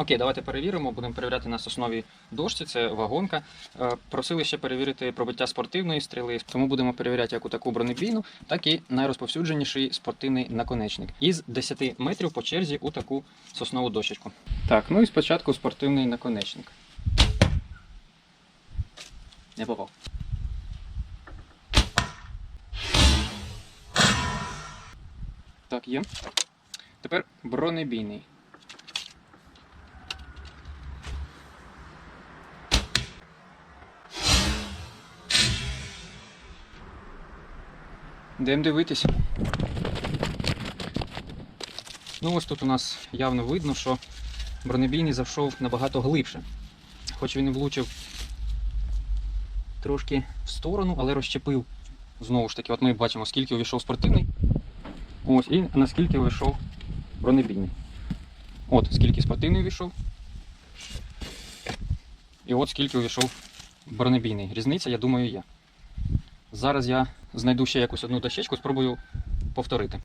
Окей, давайте перевіримо. Будемо перевіряти на сосновій дошці, це вагонка. Е, Просили ще перевірити пробиття спортивної стріли, тому будемо перевіряти як у таку бронебійну, так і найрозповсюдженіший спортивний наконечник. Із 10 метрів по черзі у таку соснову дощечку. Так, ну і спочатку спортивний наконечник. Не попав. Так, є. Тепер бронебійний. Йдемо дивитися. Ну ось тут у нас явно видно, що бронебійний зайшов набагато глибше. Хоч він влучив трошки в сторону, але розщепив. Знову ж таки, от ми бачимо, скільки увійшов спортивний. Ось, і наскільки увійшов бронебійний. От скільки спортивний увійшов. І от скільки увійшов бронебійний. Різниця, я думаю, є. Зараз я знайду ще якусь одну дощечку, спробую повторити.